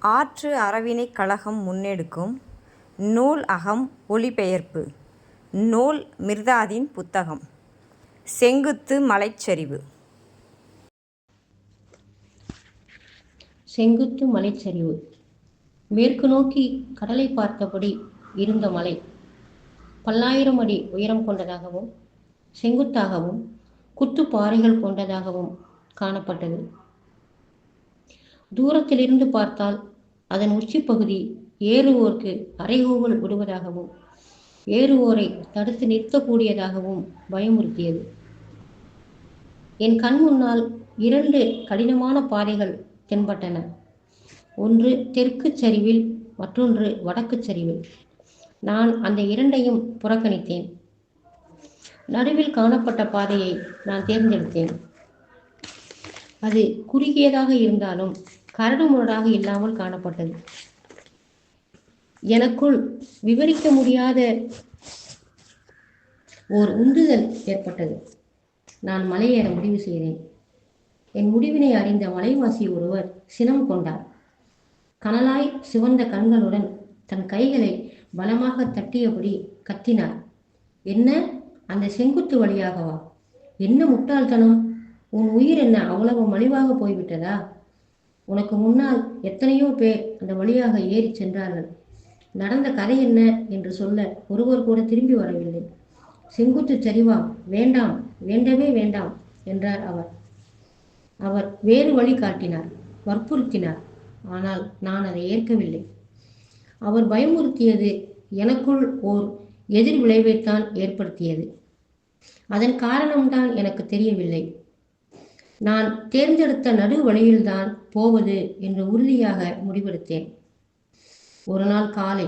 ஆற்று அறவினைக் கழகம் முன்னெடுக்கும் நூல் அகம் ஒளிபெயர்ப்பு நூல் மிர்தாதின் புத்தகம் செங்குத்து மலைச்சரிவு. செங்குத்து மலைச்சரிவு. மேற்கு நோக்கி கடலை பார்த்தபடி இருந்த மலை பல்லாயிரம் அடி உயரம் கொண்டதாகவும் செங்குத்தாகவும் குத்து பாறைகள் கொண்டதாகவும் காணப்பட்டது. தூரத்திலிருந்து பார்த்தால் அதன் உச்சிப்பகுதி ஏறுவோர்க்கு அரைகூவல் விடுவதாகவும் ஏறுவோரை தடுத்து நிறுத்தக்கூடியதாகவும் பயமுறுத்தியது. என் கண் முன்னால் இரண்டு கடினமான பாதைகள் தென்பட்டன. ஒன்று தெற்கு சரிவில் மற்றொன்று வடக்கு சரிவில். நான் அந்த இரண்டையும் புறக்கணித்தேன். நடுவில் காணப்பட்ட பாதையை நான் தேர்ந்தெடுத்தேன். அது குறுகியதாக இருந்தாலும் கரடுமுரடாக இல்லாமல் காணப்பட்டது. எனக்குள் விவரிக்க முடியாத ஓர் உந்துதல் ஏற்பட்டது. நான் மலையேற முடிவு செய்தேன். என் முடிவினை அறிந்த மலைவாசி ஒருவர் சினம் கொண்டார். கனலாய் சிவந்த கண்களுடன் தன் கைகளை பலமாக தட்டியபடி கத்தினார். என்ன? அந்த செங்குத்து வழியாகவா? என்ன முட்டாள்தனம்? உன் உயிர் என்ன அவ்வளவு மலிவாக போய்விட்டதா? உனக்கு முன்னால் எத்தனையோ பேர் அந்த வழியாக ஏறி சென்றார்கள். நடந்த கதை என்ன என்று சொல்ல ஒருவர் கூட திரும்பி வரவில்லை. செங்குத்து சரிவா வேண்டாம் வேண்டவே வேண்டாம் என்றார் அவர். அவர் வேறு வழி காட்டினார் வற்புறுத்தினார். ஆனால் நான் அதை ஏற்கவில்லை. அவர் பயமுறுத்தியது எனக்குள் ஓர் எதிர் விளைவைத்தான் ஏற்படுத்தியது. அதன் காரணம்தான் எனக்கு தெரியவில்லை. நான் தேர்ந்தெடுத்த நடு வழியில்தான் போவது என்று உறுதியாக முடிவெடுத்தேன். ஒரு நாள் காலை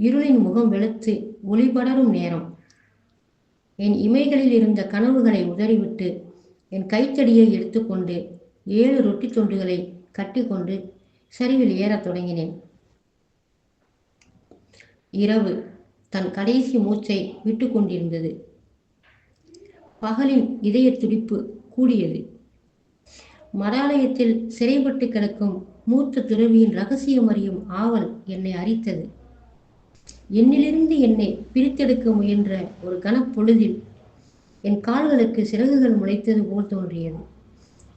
இருளின் முகம் வெளுத்து ஒளிபடரும் நேரம். என் இமைகளில் இருந்த கனவுகளை உதறிவிட்டு என் கைத்தடியை எடுத்துக்கொண்டு ஏழு ரொட்டி துண்டுகளை கட்டிக்கொண்டு சரிவில் ஏறத் தொடங்கினேன். இரவு தன் கடைசி மூச்சை விட்டு கொண்டிருந்தது பகலின் இதய துடிப்பு கூடியது. மடாலயத்தில் சிறைப்பட்டு கிடக்கும் மூத்த துறவியின் ரகசியம் அறியும் ஆவல் என்னை அரித்தது. என்னிலிருந்து என்னை பிரித்தெடுக்க முயன்ற ஒரு கனப்பொழுதில் என் கால்களுக்கு சிறகுகள் முளைத்தது போல் தோன்றியது.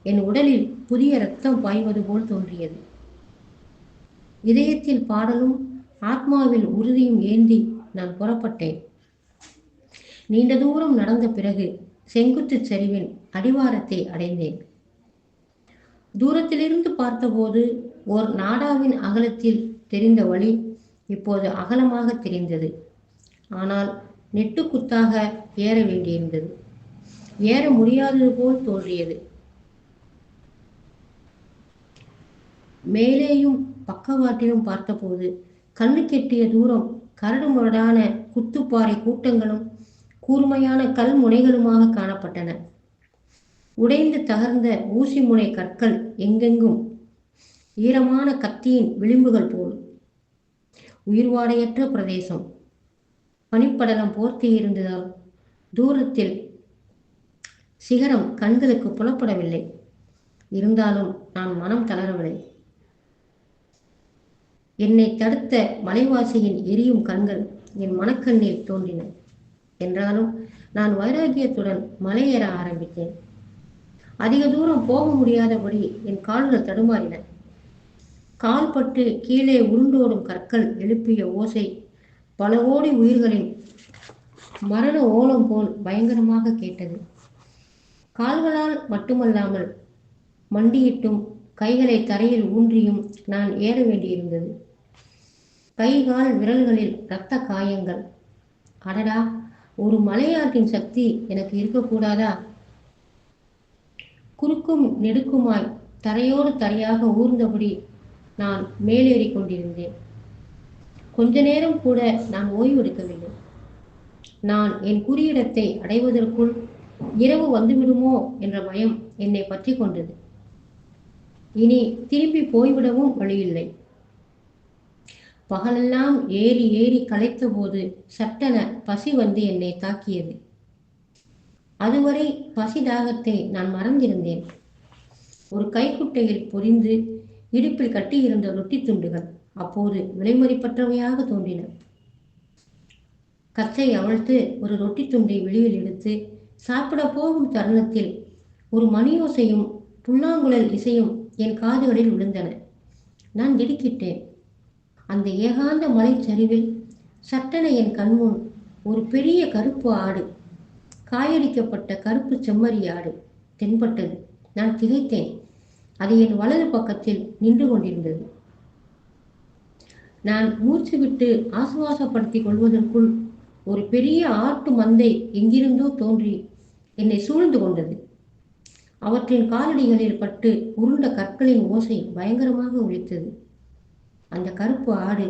என் உடலில் புதிய ரத்தம் பாய்வது போல் தோன்றியது. இதயத்தில் பாடலும் ஆத்மாவில் உறுதியும் ஏந்தி நான் புறப்பட்டேன். நீண்ட தூரம் நடந்த பிறகு செங்குத்து சரிவின் அடிவாரத்தை அடைந்தேன். தூரத்திலிருந்து பார்த்தபோது ஓர் நாடாவின் அகலத்தில் தெரிந்த வழி இப்போது அகலமாக தெரிந்தது. ஆனால் நெட்டுக்குத்தாக ஏற வேண்டியிருந்தது. ஏற முடியாதது போல் தோன்றியது. மேலேயும் பக்கவாட்டிலும் பார்த்தபோது கண்ணு கெட்டிய தூரம் கரடு முரடான குத்துப்பாறை கூட்டங்களும் கூர்மையான கல் முனைகளுமாக காணப்பட்டன. உடைந்து தகர்ந்த ஊசி முனை கற்கள் எங்கெங்கும்? ஈரமான கத்தியின் விளிம்புகள் போல். உயிர்வாடையற்ற பிரதேசம். பனிப்படலம் போர்த்தி இருந்ததால் தூரத்தில் சிகரம் கண்களுக்கு புலப்படவில்லை. இருந்தாலும் நான் மனம் தளரவில்லை. என்னை தடுத்த மலைவாசியின் எரியும் கண்கள் என் மனக்கண்ணில் தோன்றின. என்றாலும் நான் வைராகியத்துடன் மலையேற ஆரம்பித்தேன். அதிக தூரம் போக முடியாதபடி என் கால்கள் தடுமாறின. கால் பட்டு கீழே உருண்டோடும் கற்கள் எழுப்பிய ஓசை பல கோடி உயிர்களின் மரண ஓலம் போல் பயங்கரமாக கேட்டது. கால்களால் மட்டுமல்லாமல் மண்டியிட்டும் கைகளை தரையில் ஊன்றியும் நான் ஏற வேண்டியிருந்தது. கை கால் விரல்களில் இரத்த காயங்கள். அடடா ஒரு மலையாட்டின் சக்தி எனக்கு இருக்கக்கூடாதா? குறுக்கும் நெடுக்குமாய் தரையோடு தரையாக ஊர்ந்தபடி நான் மேலேறி கொண்டிருந்தேன். கொஞ்ச நேரம் கூட நான் ஓய்வெடுக்கவில்லை. நான் என் குறியிடத்தை அடைவதற்குள் இரவு வந்துவிடுமோ என்ற பயம் என்னை பற்றி கொண்டது. இனி திரும்பி போய்விடவும் வழியில்லை. பகலெல்லாம் ஏறி ஏறி களைத்த போது சட்டென பசி வந்து என்னை தாக்கியது. அதுவரை பசி தாகத்தை நான் மறந்திருந்தேன். ஒரு கைக்குட்டையில் பொரிந்து இடுப்பில் கட்டியிருந்த ரொட்டி துண்டுகள் அப்போது விலைமதிப்பற்றவையாக தோன்றின. கச்சை அவிழ்த்து ஒரு ரொட்டி துண்டை வெளியில் எடுத்து சாப்பிட போகும் தருணத்தில் ஒரு மணியோசையும் புல்லாங்குழல் இசையும் என் காதுகளில் விழுந்தன. நான் திடுக்கிட்டேன். அந்த ஏகாந்த மலைச்சரிவில் சட்டென என் கண்முன் ஒரு பெரிய கருப்பு ஆடு காயடிக்கப்பட்ட கருப்பு செம்மறி ஆடு தென்பட்டது. நான் திகைத்தேன். அது என் வலது பக்கத்தில் நின்று கொண்டிருந்தது. நான் மூச்சு விட்டு ஆசுவாசப்படுத்திக் கொள்வதற்குள் ஒரு பெரிய ஆட்டு மந்தை எங்கிருந்தோ தோன்றி என்னை சூழ்ந்து கொண்டது. அவற்றின் காலடிகளில் பட்டு உருண்ட கற்களின் ஓசை பயங்கரமாக ஒழித்தது அந்த கருப்பு ஆடு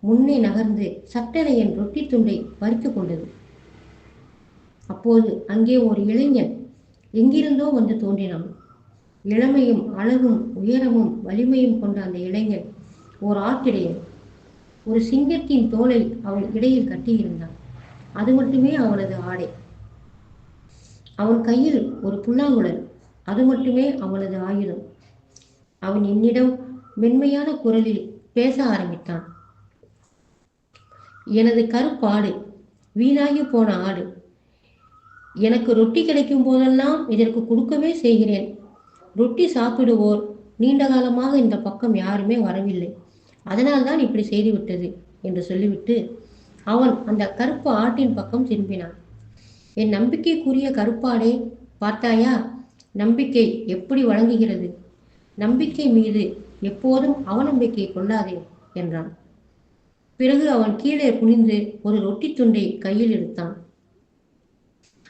முன்னே நகர்ந்து சட்டென என் ரொட்டி துண்டை பறித்து கொண்டது. அப்போது அங்கே ஒரு இளைஞன் எங்கிருந்தோ வந்து தோன்றினான். இளமையும் அழகும் உயரமும் வலிமையும் கொண்ட அந்த இளைஞன் ஓர் ஆற்றிடையன் ஒரு சிங்கத்தின் தோலை அவன் இடையில் கட்டியிருந்தான். அது மட்டுமே அவனது ஆடை. அவன் கையில் ஒரு புல்லாங்குழல் அது மட்டுமே அவனது ஆயுதம். அவன் என்னிடம் மென்மையான குரலில் பேச ஆரம்பித்தான். எனது கருப்பாடு வீணாகி போன ஆடு எனக்கு ரொட்டி கிடைக்கும் போதெல்லாம் இதற்கு கொடுக்கவே செய்கிறேன். ரொட்டி சாப்பிடுவோர் நீண்ட காலமாக இந்த பக்கம் யாருமே வரவில்லை. அதனால்தான் இப்படி செய்துவிட்டது என்று சொல்லிவிட்டு அவன் அந்த கருப்பு ஆட்டின் பக்கம் திரும்பினான். என் நம்பிக்கைக்குரிய கருப்பாடே பார்த்தாயா? நம்பிக்கை எப்படி வழங்குகிறது? நம்பிக்கை மீது எப்போதும் அவநம்பிக்கை கொள்ளாதே என்றான். பிறகு அவன் கீழே குனிந்து ஒரு ரொட்டி துண்டை கையில் எடுத்தான்.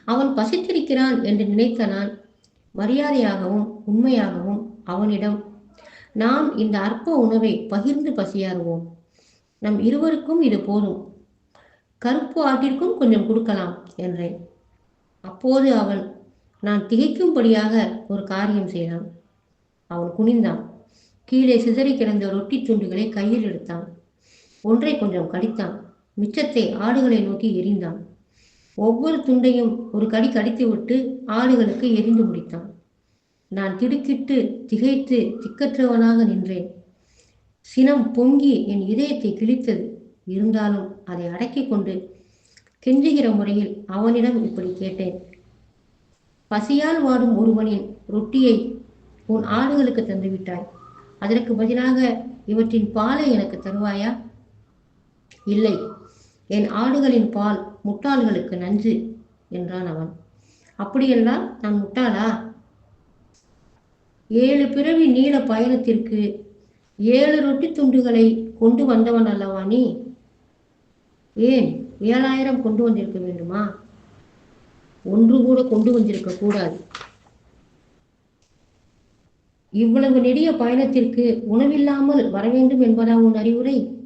அவன் பசித்திருக்கிறான் என்று நினைத்த நான் மரியாதையாகவும் உண்மையாகவும் அவனிடம் நாம் இந்த அற்ப உணவை பகிர்ந்து பசியாறுவோம். நம் இருவருக்கும் இது போதும். கருப்பு ஆட்டிற்கும் கொஞ்சம் கொடுக்கலாம் என்றேன். அப்போது அவன் நான் திகைக்கும்படியாக ஒரு காரியம் செய்தான். அவன் குனிந்தான். கீழே சிதறி கிடந்த ரொட்டி துண்டுகளை கையில் எடுத்தான். ஒன்றை கொஞ்சம் கடித்தான். மிச்சத்தை ஆடுகளை நோக்கி எரிந்தான் ஒவ்வொரு துண்டையும் ஒரு கடி கடித்துவிட்டு ஆடுகளுக்கு எரிந்து முடித்தான். நான் திடுக்கிட்டு திகைத்து திக்கற்றவனாக நின்றேன். சினம் பொங்கி என் இதயத்தை கிழித்தது. இருந்தாலும் அதை அடக்கிக் கொண்டு கெஞ்சுகிற முறையில் அவனிடம் இப்படி கேட்டேன். பசியால் வாடும் ஒருவனின் ரொட்டியை உன் ஆடுகளுக்கு தந்துவிட்டாய் அதற்கு பதிலாக இவற்றின் பாலை எனக்கு தருவாயா? இல்லை. என் ஆடுகளின் பால் முட்டாள்களுக்கு நஞ்சு என்றான் அவன். அப்படியெல்லாம் நான் முட்டாளா? ஏழு பிறவி நீள பயணத்திற்கு ஏழு ரொட்டி துண்டுகளை கொண்டு வந்தவன் அல்லவா நீ? ஏன்? ஏழாயிரம் கொண்டு வந்திருக்க வேண்டுமா? ஒன்று கூட கொண்டு வந்திருக்க கூடாது. இவ்வளவு நெடிய பயணத்திற்கு உணவில்லாமல் வர வேண்டும் என்பதா உன் அறிவுரை?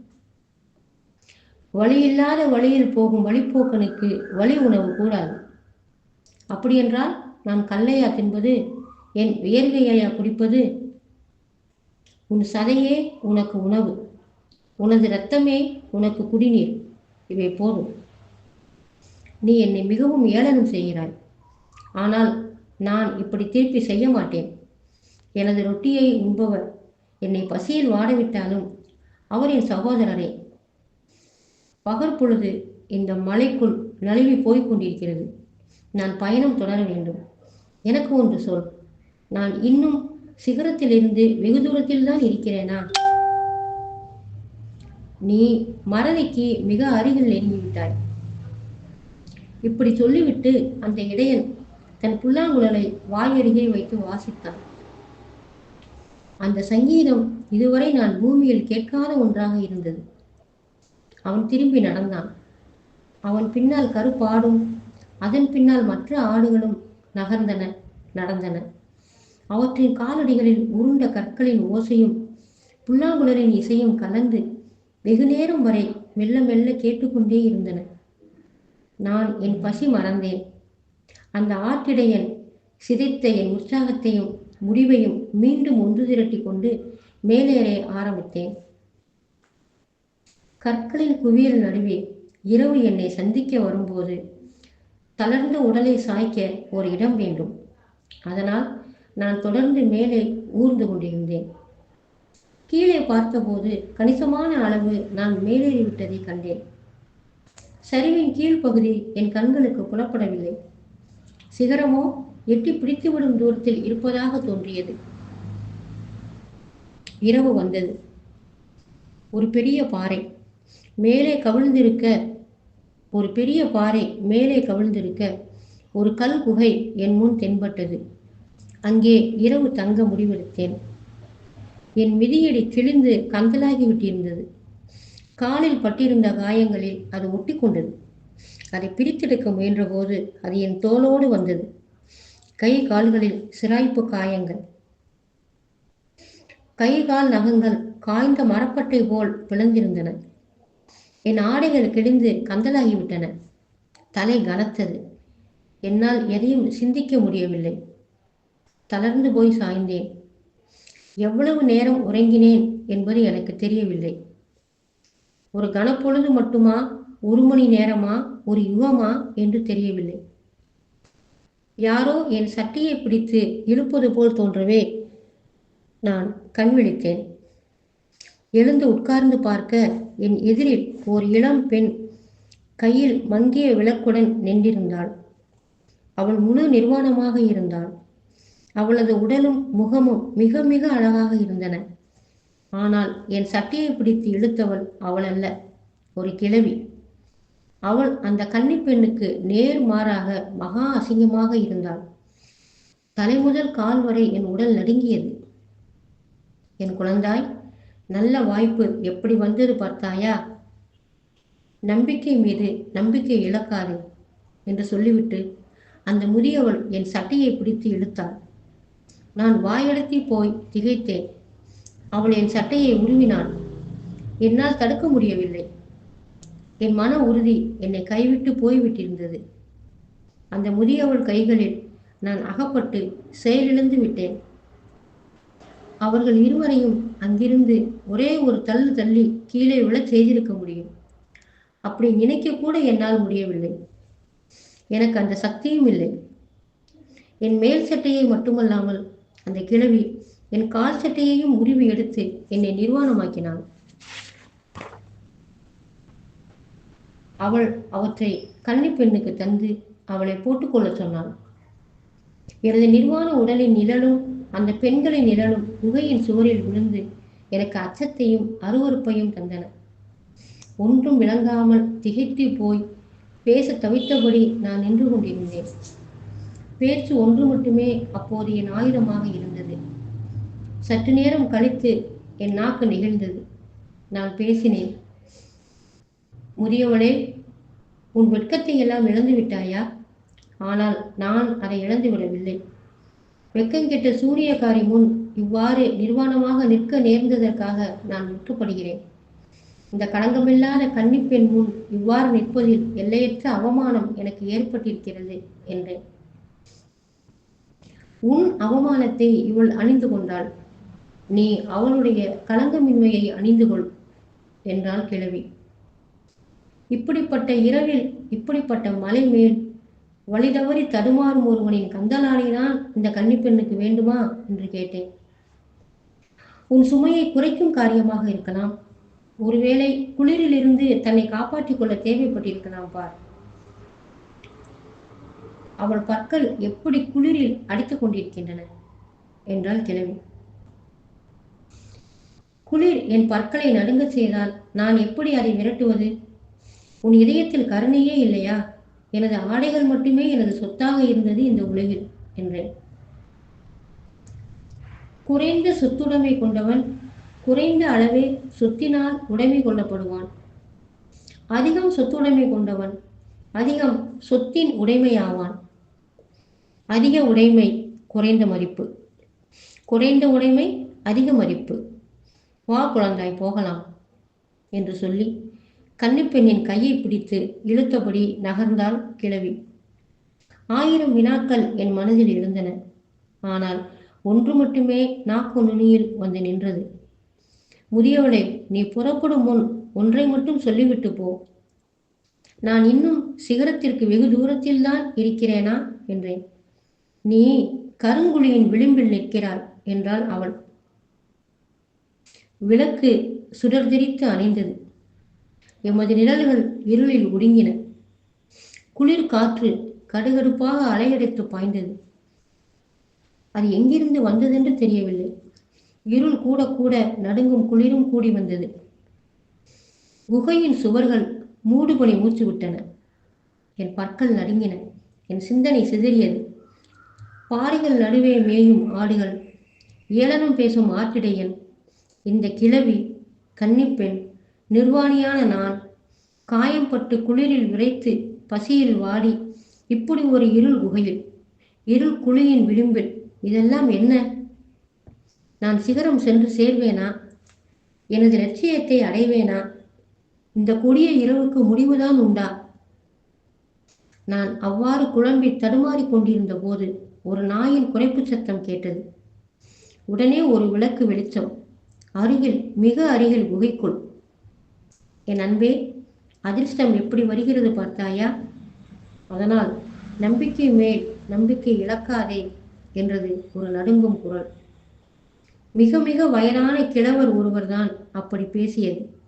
வழியில்லாத வழியில் போகும் வழிப்போக்கனுக்கு வழி உணவு கூடாது. அப்படியென்றால் நான் கல்லையா தின்பது என் வியர்கையா குடிப்பது? உன் சதையே உனக்கு உணவு. உனது இரத்தமே உனக்கு குடிநீர். இவை போதும். நீ என்னை மிகவும் ஏளனம் செய்கிறாய். ஆனால் நான் இப்படி திருப்பி செய்ய மாட்டேன். எனது ரொட்டியை உண்பவர் என்னை பசியில் வாடவிட்டாலும் அவர் என் சகோதரரே பகற்பொழுது இந்த மலைக்குள் நழுவி போய்க் கொண்டிருக்கிறது. நான் பயணம் தொடர வேண்டும். எனக்கு ஒன்று சொல். நான் இன்னும் சிகரத்திலிருந்து வெகு தூரத்தில் தான் இருக்கிறேனா? நீ மறதிக்கு மிக அருகில் நெருங்கிவிட்டாய். இப்படி சொல்லிவிட்டு அந்த இடையன் தன் புல்லாங்குழலை வாயருகே வைத்து வாசித்தான். அந்த சங்கீதம் இதுவரை நான் பூமியில் கேட்காத ஒன்றாக இருந்தது. அவன் திரும்பி நடந்தான். அவன் பின்னால் கருப்பாடும் அதன் பின்னால் மற்ற ஆடுகளும் நகர்ந்தன நடந்தன. அவற்றின் காலடிகளில் உருண்ட கற்களின் ஓசையும் புல்லாங்குழலின் இசையும் கலந்து வெகு நேரம் வரை மெல்ல மெல்ல கேட்டுக்கொண்டே இருந்தன. நான் என் பசி மறந்தேன். அந்த ஆற்றிடையன் சிதைத்த என் உற்சாகத்தையும் முடிவையும் மீண்டும் ஒன்று திரட்டி கொண்டு மேலேற ஆரம்பித்தேன். கற்களின் குவியல் நடுவே இரவு என்னை சந்திக்க வரும்போது தளர்ந்த உடலை சாய்க்க ஒரு இடம் வேண்டும். அதனால் நான் தொடர்ந்து மேலே ஊர்ந்து கொண்டிருந்தேன். கீழே பார்த்தபோது கணிசமான அளவு நான் மேலேறிவிட்டதை கண்டேன். சரிவின் கீழ்ப்பகுதி என் கண்களுக்கு புலப்படவில்லை. சிகரமோ எட்டி பிடித்துவிடும் தூரத்தில் இருப்பதாக தோன்றியது. இரவு வந்தது. ஒரு பெரிய பாறை. மேலே கவிழ்ந்திருக்க ஒரு பெரிய பாறை மேலே கவிழ்ந்திருக்க ஒரு கல் குகை என் முன் தென்பட்டது. அங்கே இரவு தங்க முடிவெடுத்தேன். என் மிதியடி கிழிந்து கந்தலாகி விட்டிருந்தது காலில் பட்டிருந்த காயங்களில் அது ஒட்டிக்கொண்டது. அதை பிரித்தெடுக்க முயன்றபோது அது என் தோளோடு வந்தது. கை கால்களில் சிராய்ப்பு காயங்கள். கை கால் நகங்கள் காய்ந்த மரப்பட்டை போல் பிளந்திருந்தன. என் ஆடைகள் கிழிந்து கந்தலாகிவிட்டன. தலை கனத்தது. என்னால் எதையும் சிந்திக்க முடியவில்லை. தளர்ந்து போய் சாய்ந்தேன். எவ்வளவு நேரம் உறங்கினேன் என்பது எனக்கு தெரியவில்லை. ஒரு கனப்பொழுது மட்டுமா ஒரு மணி நேரமா ஒரு யுகமா என்று தெரியவில்லை. யாரோ என் சட்டையை பிடித்து இழுப்பது போல் தோன்றவே நான் கண் விழித்தேன். எழுந்து உட்கார்ந்து பார்க்க என் எதிரில் ஓர் இளம் பெண் கையில் மங்கிய விளக்குடன் நின்றிருந்தாள். அவள் முழு நிர்வாணமாக இருந்தாள். அவளது உடலும் முகமும் மிக மிக அழகாக இருந்தன. ஆனால் என் சட்டையை பிடித்து இழுத்தவள் அவள் அல்ல ஒரு கிழவி. அவள் அந்த கன்னி பெண்ணுக்கு நேர் மாறாக மகா அசிங்கமாக இருந்தாள். தலைமுதல் கால் வரை என் உடல் நடுங்கியது. என் குழந்தாய் நல்ல வாய்ப்பு எப்படி வந்தது பார்த்தாயா? நம்பிக்கை மீது நம்பிக்கை இழக்காது என்று சொல்லிவிட்டு அந்த முதியவள் என் சட்டையை பிடித்து இழுத்தாள். நான் வாயெடுத்தி போய் திகைத்தேன். அவள் என் சட்டையை உருவினாள். என்னால் தடுக்க முடியவில்லை. என் மன உறுதி என்னை கைவிட்டு போய்விட்டிருந்தது. அந்த முதியவள் கைகளில் நான் அகப்பட்டு செயலிழந்து விட்டேன். அவர்கள் இருவரையும் அங்கிருந்து ஒரே ஒரு தள்ளு தள்ளி கீழே விழ செய்திருக்க முடியும். அப்படி நினைக்க கூட என்னால் முடியவில்லை. எனக்கு அந்த சக்தியும் இல்லை. என் மேல் சட்டையை மட்டுமல்லாமல் அந்த கிழவி என் கால் சட்டையையும் உருவி எடுத்து என்னை நிர்வாணமாக்கினாள். அவள் அவற்றை கன்னி பெண்ணுக்கு தந்து அவளை போட்டுக்கொள்ள சொன்னாள். எனது நிர்வாண உடலின் நிழலும் அந்த பெண்களின் நிழலும் குகையின் சுவரில் விழுந்து எனக்கு அச்சத்தையும் அருவருப்பையும் தந்தன. ஒன்றும் விளங்காமல் திகைத்து போய் பேச தவித்தபடி நான் நின்று கொண்டிருந்தேன். பேச்சு ஒன்று மட்டுமே அப்போது என் ஆயுதமாக இருந்தது. சற்று நேரம் கழித்து என் நாக்கு நிகழ்ந்தது. நான் பேசினேன் முதியவளே உன் வெட்கத்தை எல்லாம் இழந்து விட்டாயா ஆனால் நான் அதை இழந்து விடவில்லை வெக்கங்கெட்ட சூரியகாரி முன் இவ்வாறு நிர்வாணமாக நிற்க நேர்ந்ததற்காக நான் வெட்கப்படுகிறேன். இந்த களங்கமில்லாத கன்னிப்பெண் முன் இவ்வாறு நிற்பதில் எல்லையற்ற அவமானம் எனக்கு ஏற்பட்டிருக்கிறது என்றேன். உன் அவமானத்தை இவள் அணிந்து கொண்டாள். நீ அவளுடைய களங்கமின்மையை அணிந்து கொள் என்றாள் கிழவி. இப்படிப்பட்ட இரவில் இப்படிப்பட்ட மலை மேல் வழி தவறி தடுமாறும் ஒருவனின் கந்தலானைதான் இந்த கன்னிப்பெண்ணுக்கு வேண்டுமா என்று கேட்டேன். உன் சுமையை குறைக்கும் காரியமாக இருக்கலாம். ஒருவேளை குளிரிலிருந்து தன்னை காப்பாற்றிக் கொள்ள தேவைப்பட்டிருக்கலாம் பார். அவள் பற்கள் எப்படி குளிரில் அடித்துக் கொண்டிருக்கின்றன? என்றாள் கிழவி. குளிர் என் பற்களை நடுங்கச் செய்தால் நான் எப்படி அதை விரட்டுவது? உன் இதயத்தில் கருணையே இல்லையா? எனது ஆடைகள் மட்டுமே எனது சொத்தாக இருந்தது இந்த உலகில் என்றேன். குறைந்த சொத்துடைமை கொண்டவன் குறைந்த அளவே சொத்தினால் உடைமை கொள்ளப்படுவான். அதிகம் சொத்துடைமை கொண்டவன் அதிகம் சொத்தின் உடைமையாவான். அதிக உடைமை குறைந்த மதிப்பு. குறைந்த உடைமை அதிக மதிப்பு. வா குழந்தாய் போகலாம் என்று சொல்லி கன்னிப்பெண்ணின் கையை பிடித்து இழுத்தபடி நகர்ந்தாள் கிழவி. ஆயிரம் வினாக்கள் என் மனதில் இருந்தன ஆனால் ஒன்று மட்டுமே நாக்கு நுனியில் வந்து நின்றது. முதியவளே நீ புறப்படும் முன் ஒன்றை மட்டும் சொல்லிவிட்டு போ. நான் இன்னும் சிகரத்திற்கு வெகு தூரத்தில் தான் இருக்கிறேனா? என்றேன். நீ கருங்குழியின் விளிம்பில் நிற்கிறாள் என்றாள் அவள். விளக்கு சுடர்திரித்து அணிந்தது. எமது நிழல்கள் இருளில் ஒடுங்கின. குளிர் காற்று கடுகடுப்பாக அலையடைத்து பாய்ந்தது. அது எங்கிருந்து வந்ததென்று தெரியவில்லை. இருள் கூட கூட நடுங்கும் குளிரும் கூடி வந்தது. குகையின் சுவர்கள் மூடுபணி மூச்சு விட்டன என் பற்கள் நடுங்கின. என் சிந்தனை சிதறியது. பாறைகள் நடுவே மேயும் ஆடுகள். ஏளனம் பேசும் ஆற்றிடையன். இந்த கிழவி கன்னிப்பெண் நிர்வாணியான நான் காயம்பட்டு குளிரில் விரைத்து பசியில் வாடி இப்படி ஒரு இருள் குகையில் இருள் குழியின் விளிம்பில். இதெல்லாம் என்ன? நான் சிகரம் சென்று சேர்வேனா? எனது லட்சியத்தை அடைவேனா? இந்த கொடிய இரவுக்கு முடிவுதான் உண்டா? நான் அவ்வாறு குழம்பி தடுமாறி கொண்டிருந்த போது ஒரு நாயின் குறைப்பு சத்தம் கேட்டது. உடனே ஒரு விளக்கு வெளிச்சம். அருகில் மிக அருகில் குகைக்குள் என் அன்பே அதிர்ஷ்டம் எப்படி வருகிறது பார்த்தாயா? அதனால் நம்பிக்கை மேல் நம்பிக்கை இழக்காதே என்றது ஒரு நடுங்கும் குரல். மிக மிக வயதான கிழவர் ஒருவர்தான் அப்படி பேசியது.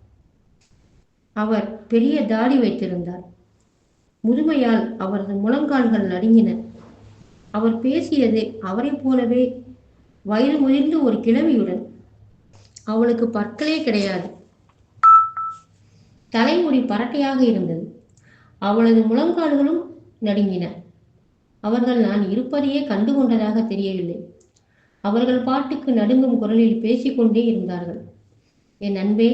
அவர் பெரிய தாடி வைத்திருந்தார். முதுமையால் அவரது முழங்கால்கள் நடுங்கின. அவர் பேசியது அவரைப் போலவே வயது முதிர்ந்த ஒரு கிழவியுடன். அவளுக்கு பற்களே கிடையாது. தலைமுடி பரட்டையாக இருந்தது. அவளது முழங்கால்களும் நடுங்கின. அவர்கள் நான் இருப்பதையே கண்டுகொண்டதாக தெரியவில்லை. அவர்கள் பாட்டுக்கு நடுங்கும் குரலில் பேசிக்கொண்டே இருந்தார்கள். என் அன்பே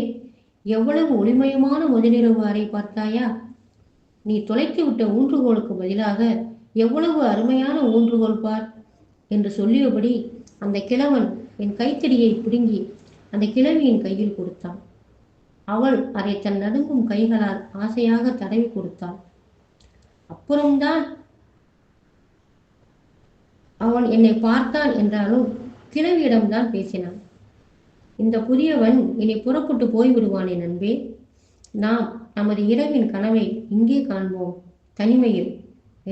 எவ்வளவு ஒளிமயமான முதலிரவு அறை பார்த்தாயா? நீ தொலைத்து விட்ட ஊன்றுகோலுக்கு பதிலாக எவ்வளவு அருமையான ஊன்றுகோல் பார் என்று சொல்லியபடி அந்த கிழவன் என் கைத்தடியை பிடுங்கி அந்த கிழவியின் கையில் கொடுத்தான். அவள் அதை தன் நடுங்கும் கைகளால் ஆசையாக தடவி கொடுத்தாள். அப்புறம்தான் அவன் என்னை பார்த்தான் என்றாலும் கிழவியிடம்தான் பேசினான். இந்த புதியவன் இனி புறப்பட்டு போய்விடுவானே நண்பே. நாம் நமது இரவின் கனவை இங்கே காண்போம் தனிமையில்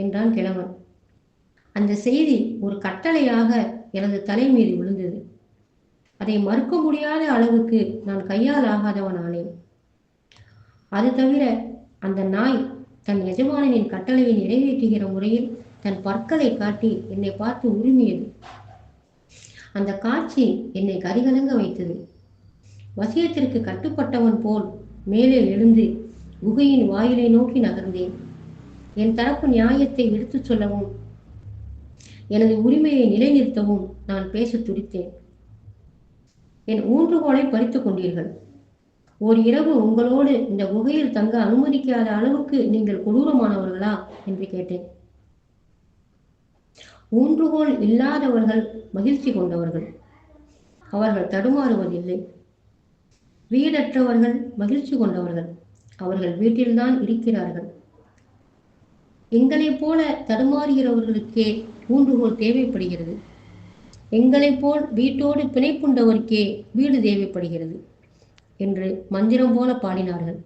என்றான் கிழவன். அந்த செய்தி ஒரு கட்டளையாக எனது தலை மீது விழுந்தது. அதை மறுக்க முடியாத அளவுக்கு நான் கையால் ஆகாதவனானேன் அது தவிர அந்த நாய் தன் எஜமானனின் கட்டளையை நிறைவேற்றுகிற முறையில் தன் பற்களை காட்டி என்னை பார்த்து உரிமையது. அந்த காட்சி என்னை கரிகலங்க வைத்தது. வசியத்திற்கு கட்டுப்பட்டவன் போல் மேலே எழுந்து குகையின் வாயிலை நோக்கி நகர்ந்தேன். என் தரப்பு நியாயத்தை எடுத்துச் சொல்லவும் எனது உரிமையை நிலைநிறுத்தவும் நான் பேச துடித்தேன். என் ஊன்றுகோலை பறித்துக் கொண்டீர்கள். ஓர் இரவு உங்களோடு இந்த குகையில் தங்க அனுமதிக்காத அளவுக்கு நீங்கள் கொடூரமானவர்களா? என்று கேட்டேன். ஊன்றுகோல் இல்லாதவர்கள் மகிழ்ச்சி கொண்டவர்கள். அவர்கள் தடுமாறுவதில்லை. வீடற்றவர்கள் மகிழ்ச்சி கொண்டவர்கள். அவர்கள் வீட்டில்தான் இருக்கிறார்கள். எங்களைப் போல தடுமாறுகிறவர்களுக்கே ஊன்றுகோல் தேவைப்படுகிறது. எங்களைப் போல் வீட்டோடு பிணைப்புண்டவருக்கே வீடு தேவைப்படுகிறது என்று மந்திரம் போல பாடினார்கள்.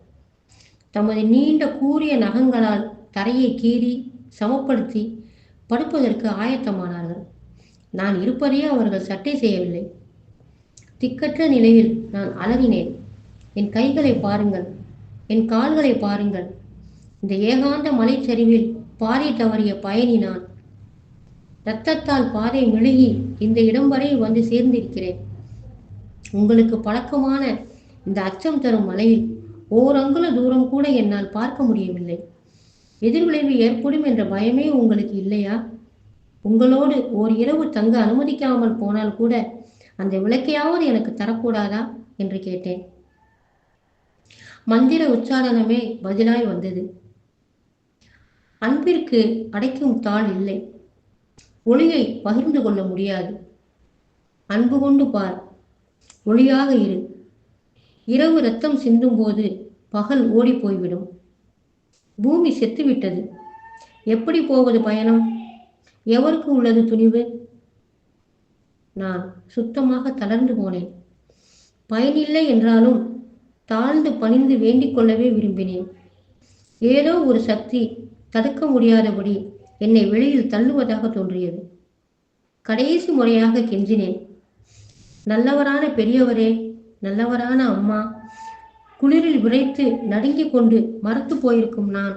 தமது நீண்ட கூரிய நகங்களால் தரையை கீறி சமப்படுத்தி படுப்பதற்கு ஆயத்தமானார்கள். நான் இருப்பதையே அவர்கள் சட்டை செய்யவில்லை. திக்கற்ற நிலையில் நான் அலறினேன். என் கைகளை பாருங்கள் என் கால்களை பாருங்கள். இந்த ஏகாந்த மலைச்சரிவில் பாதை தவறிய பயணி நான் இரத்தத்தால் பாதை மெழுகி இந்த இடம் வரை வந்து சேர்ந்திருக்கிறேன். உங்களுக்கு பழக்கமான இந்த அச்சம் தரும் மலையில் ஓரங்குல தூரம் கூட என்னால் பார்க்க முடியவில்லை. எதிர்விளைவு ஏற்படும் என்ற பயமே உங்களுக்கு இல்லையா? உங்களோடு ஓர் இரவு தங்க அனுமதிக்காமல் போனால் கூட அந்த விளக்கையாவது எனக்கு தரக்கூடாதா? என்று கேட்டேன். மந்திர உச்சாரணமே பதிலாய் வந்தது. அன்பிற்கு அடைக்கும் தாள் இல்லை. ஒளியை பகிர்ந்து கொள்ள முடியாது. அன்பு கொண்டு பார். ஒளியாக இரு. இரவு ரத்தம் சிந்தும் போது பகல் ஓடி போய்விடும். பூமி செத்துவிட்டது. எப்படி போவது பயணம்? எவருக்கு உள்ளது துணிவு? நான் சுத்தமாக தளர்ந்து போனேன். பயனில்லை என்றாலும் தாழ்ந்து பணிந்து வேண்டிக் கொள்ளவே விரும்பினேன். ஏதோ ஒரு சக்தி தடுக்க முடியாதபடி என்னை வெளியில் தள்ளுவதாக தோன்றியது. கடைசி முறையாக கெஞ்சினேன். நல்லவரான பெரியவரே நல்லவரான அம்மா குளிரில் விரைத்து நடுங்கிக் கொண்டு மரத்து போயிருக்கும் நான்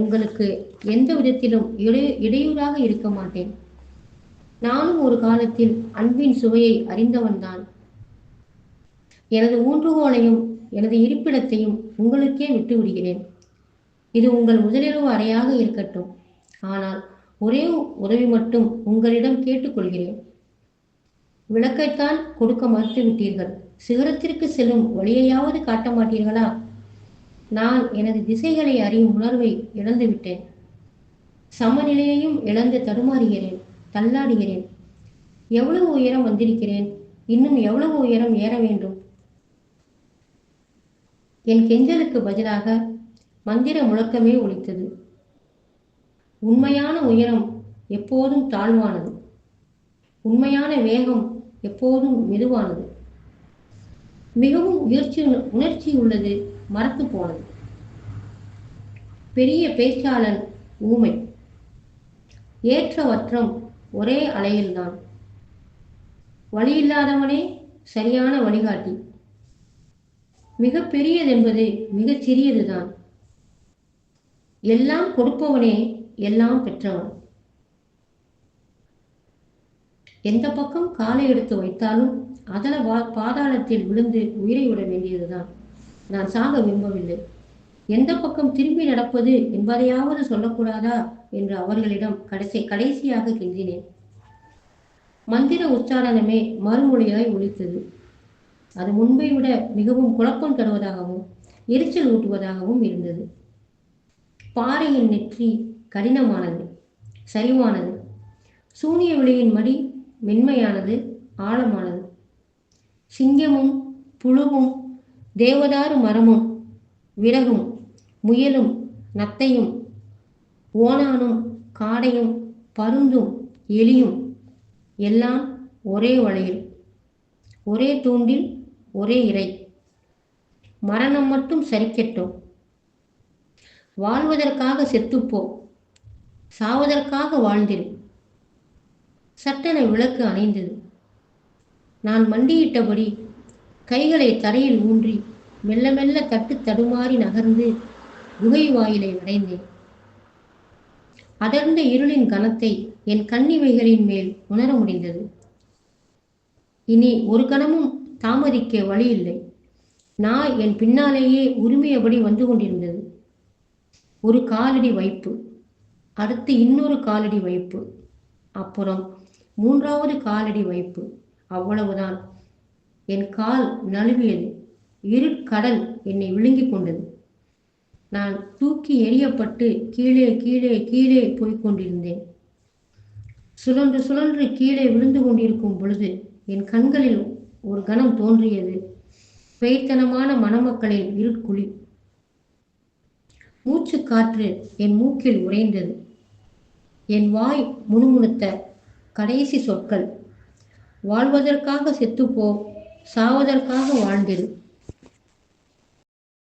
உங்களுக்கு எந்த விதத்திலும் இடை இடையூறாக இருக்க மாட்டேன். நானும் ஒரு காலத்தில் அன்பின் சுவையை அறிந்தவன்தான் எனது ஊன்றுகோலையும் எனது இருப்பிடத்தையும் உங்களுக்கே விட்டு விடுகிறேன் இது உங்கள் முதலிரவு அறையாக இருக்கட்டும். ஆனால் ஒரே உதவி மட்டும் உங்களிடம் கேட்டுக்கொள்கிறேன். விளக்கைத்தான் கொடுக்க மறுத்து விட்டீர்கள் சிகரத்திற்கு செல்லும் வழியையாவது காட்ட மாட்டீர்களா? நான் எனது திசைகளை அறியும் உணர்வை இழந்துவிட்டேன். சமநிலையையும் இழந்து தடுமாறுகிறேன் தள்ளாடுகிறேன். எவ்வளவு உயரம் வந்திருக்கிறேன்? இன்னும் எவ்வளவு உயரம் ஏற வேண்டும்? என் கெஞ்சலுக்கு பதிலாக மந்திர முழக்கமே ஒழித்தது உண்மையான உயரம் எப்போதும் தாழ்வானது. உண்மையான வேகம் எப்போதும் மெதுவானது. மிகவும் உயர்ச்சி உணர்ச்சி உள்ளது மறத்து போனது. பெரிய பேச்சாளன் ஊமை. ஏற்றவற்றம் ஒரே அலையில்தான். வழியில்லாதவனே சரியான வழிகாட்டி. மிக பெரியதென்பது மிகச் சிறியதுதான் எல்லாம் கொடுப்பவனே எல்லாம் பெற்றவன் எந்த பக்கம் காலை எடுத்து வைத்தாலும் அதல பாதாளத்தில் விழுந்து உயிரை விட வேண்டியதுதான். நான் சாக விரும்பவில்லை. எந்த பக்கம் திரும்பி நடப்பது என்பதையாவது சொல்லக்கூடாதா என்று அவர்களிடம் கடைசி கடைசியாக கெஞ்சினேன். மந்திர உச்சாரணமே மறுமொழியாய் ஒழித்தது அது முன்பை விட மிகவும் குழப்பம் தருவதாகவும் எரிச்சல் ஊட்டுவதாகவும் இருந்தது. பாறையின் நெற்றி கடினமானது சரிவானது. சூனிய விலையின் மடி மென்மையானது ஆழமானது. சிங்கமும் புழுவும் தேவதாரு மரமும் விறகும் முயலும் நத்தையும் ஓணானும் காடையும் பருந்தும் எலியும் எல்லாம் ஒரே வளையில் ஒரே தூண்டில் ஒரே இறை. மரணம் மட்டும் சரிக்கட்டும். வாழ்வதற்காக செத்துப்போ சாவதற்காக வாழ்ந்திரு. சட்டென விளக்கு அணைந்தது. நான் மண்டியிட்டபடி கைகளை தரையில் ஊன்றி மெல்ல மெல்ல தட்டு தடுமாறி நகர்ந்து குகை வாயிலை அடைந்தேன். அடர்ந்த இருளின் கனத்தை என் கண்ணிவைகளின் மேல் உணர முடிந்தது. இனி ஒரு கணமும் தாமதிக்க வழி இல்லை நான் என் பின்னாலேயே உரிமையபடி வந்து கொண்டிருந்தது. ஒரு காலடி வைப்பு. அடுத்து இன்னொரு காலடி வைப்பு. அப்புறம் மூன்றாவது காலடி வைப்பு. அவ்வளவுதான். என் கால் நழுவியது. இருட்கடல் என்னை விழுங்கிக் கொண்டது. நான் தூக்கி எறியப்பட்டு கீழே கீழே கீழே போய்கொண்டிருந்தேன் சுழன்று சுழன்று கீழே விழுந்து கொண்டிருக்கும் பொழுது என் கண்களில் ஒரு கணம் தோன்றியது. பேய்த்தனமான மணமக்களின் இருட்குழி மூச்சு காற்று என் மூக்கில் உறைந்தது. என் வாய் முணுமுணுத்த கடைசி சொற்கள். வாழ்வதற்காக செத்துப்போ சாவதற்காக வாழ்ந்திரு